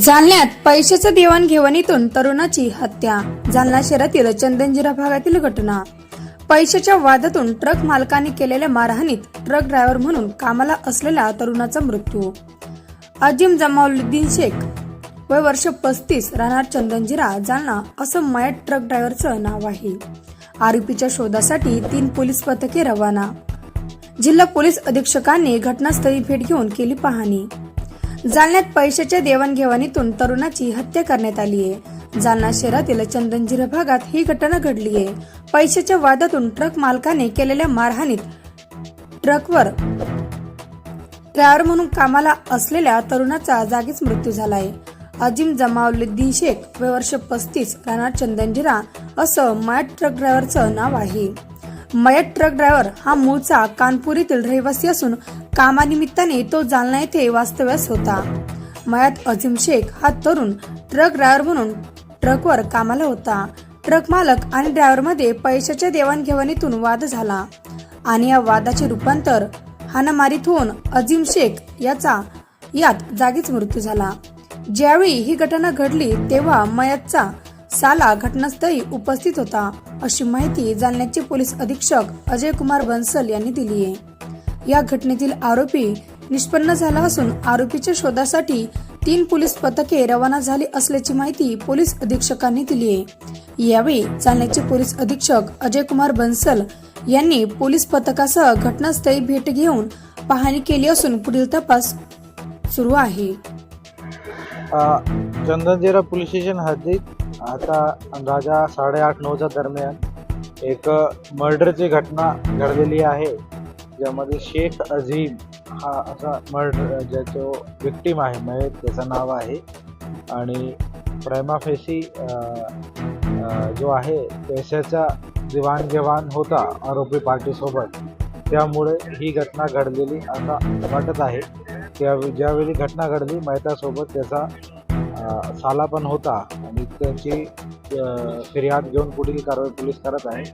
जालन्यात पैशाच्या देवाणघेवाणीतून तरुणाची हत्या जालना शहरातील चंदनजिरा भागातील घटना. पैशाच्या वादातून ट्रक मालकाने केलेल्या मारहाणीत ट्रक ड्रायव्हर म्हणून कामाला असलेल्या तरुणाचा मृत्यू. अजिम जमाउद्दीन शेख वय वर्ष पस्तीस राहणार चंदनजिरा जालना असं मयत ट्रक ड्रायव्हरचं नाव आहे. आरोपीच्या शोधासाठी तीन पोलीस पथके रवाना. जिल्हा पोलीस अधीक्षकांनी घटनास्थळी भेट घेऊन केली पाहणी. जालन्यात पैशाच्या देवाणघेवाणीतून तरुणाची हत्या करण्यात आली आहे. जालना शहरातील चंदनझिरा भागात ही घटना घडली आहे. पैशाच्या वादातून ट्रक मालकाने केलेल्या मारहाणीत ट्रकवर ड्रायव्हर म्हणून कामाला असलेल्या तरुणाचा जागीच मृत्यू झाला आहे. अजिम जमावलुद्दीन शेख वय वर्ष पस्तीस राहणार चंदनजिरा असं माय ट्रक ड्रायव्हरचं नाव आहे. मयत ट्रक ड्रायव्हर हा मूळचा कानपूर येथील रहिवासी असून कामानिमित्ताने तो जालना येथे वास्तव्यास होता. मयत अजिम शेख हा तरुण ट्रक ड्रायव्हर म्हणून ट्रकवर कामाला होता. ट्रक मालक आणि ड्रायव्हरमध्ये पैशाच्या देवाणघेवाणीतून वाद झाला. आणि या वादाचे रूपांतर हानामारीत होऊन अजिम शेख याचा यात जागीच मृत्यू झाला. ज्यावेळी ही घटना घडली तेव्हा मयतचा साला घटनास्थळी उपस्थित होता अशी माहिती जालन्याचे पोलीस अधीक्षक अजय कुमार बन्सल यांनी दिली आहे. या घटनेतील आरोपी निष्पन्न झाला असून आरोपीच्या शोधासाठी तीन पोलीस पथके रवाना झाली असल्याची माहिती पोलीस अधीक्षकांनी दिली आहे. यावेळी जालन्याचे पोलीस अधीक्षक अजय कुमार बन्सल यांनी पोलीस पथकासह घटनास्थळी भेट घेऊन पाहणी केली असून पुढील तपास सुरू आहे. चंदनजेरा पोलीस स्टेशन हद्दीत आता अंदाजा साडेआठ नऊच्या दरम्यान एक मर्डरची घटना घडलेली आहे. ज्यामध्ये शेख अझीम हा असा मर्डर ज्याचं विक्टीम आहे म्हणजे त्याचं नाव आहे. आणि प्रेमाफेसी जो आहे पैशाचा देवाणघेवाण होता आरोपी पार्टीसोबत. त्यामुळे ही घटना घडलेली आता वाटत आहे. त्या ज्यावेळी घटना घडली मैतासोबत त्याचा साला पण होता आणि त्याची फिर्याद घेऊन पुढील कारवाई पोलीस करत आहे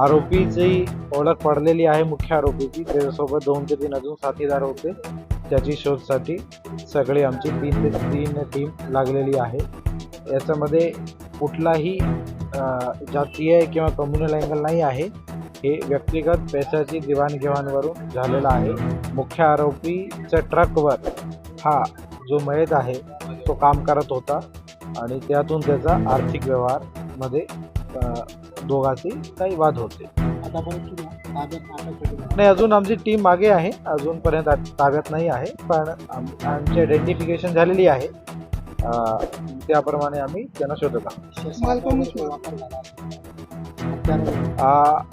आरोपीची ओळख पडलेली आहे मुख्य आरोपीची. त्याच्यासोबत दोन ते तीन अजून साथीदार होते. त्याची शोधसाठी सगळी आमची तीन ते तीन टीम लागलेली आहे. याच्यामध्ये कुठलाही जातीय किंवा कम्युनल अँगल नाही आहे. हे व्यक्तिगत पैशाची देवाणघेवाणवरून झालेलं आहे. मुख्य आरोपीच्या ट्रकवर हा जो मयत आहे तो काम करत होता आणि त्यातून त्याचा आर्थिक व्यवहारमध्ये मध्ये दोघांचे काही वाद होते. नाही अजून आमची टीम मागे आहे. अजूनपर्यंत ताब्यात नाही आहे पण आमची आयडेंटिफिकेशन झालेली आहे. त्याप्रमाणे आम्ही त्यांना शोधत आहोत.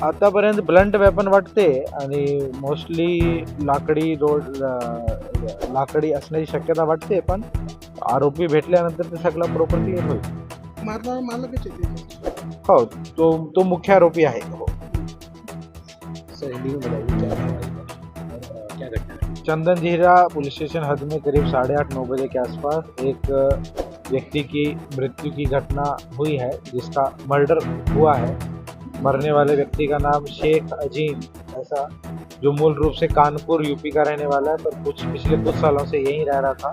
आतापर्यंत ब्लंट वेपन वाटते आणि मोस्टली लाकडी रोड लाकडी असण्याची शक्यता वाटते पण आरोपी भेटल्यानंतर ते सगळं प्रॉपर क्लिअर होईल. मारणारा मालकच आहे हो तो तो मुख्य आरोपी आहे. हो. चंदन जीरा पुलिस स्टेशन हद में करीब साढ़े आठ नौ बजे के आसपास एक व्यक्ति की मृत्यु की घटना हुई है जिसका मर्डर हुआ है। मरने वाले व्यक्ति का नाम शेख अजीम ऐसा जो मूल रूप से कानपुर यूपी का रहने वाला है पर कुछ पिछले कुछ सालों से यहीं रह रहा था।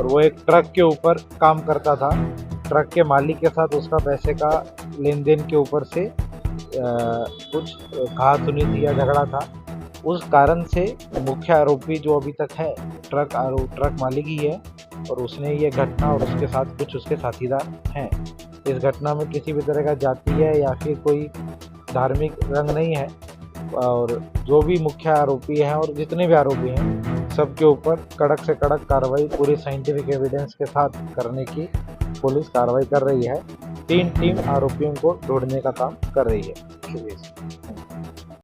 और वो एक ट्रक के ऊपर काम करता था। ट्रक के मालिक के साथ उसका पैसे का लेन देन के ऊपर से अ, कुछ घात सुनी थी या झगड़ा था। उस कारण से मुख्य आरोपी जो अभी तक है ट्रक आरो ट्रक मालिक ही है और उसने ये घटना और उसके साथ कुछ उसके साथीदार हैं। इस घटना में किसी भी तरह का जाति है या फिर कोई धार्मिक रंग नहीं है और जो भी मुख्य आरोपी हैं और जितने भी आरोपी हैं सबके ऊपर कड़क से कड़क कार्रवाई पूरी साइंटिफिक एविडेंस के साथ करने की पुलिस कार्रवाई कर रही है। तीन टीम आरोपियों को ढूँढने का काम कर रही है।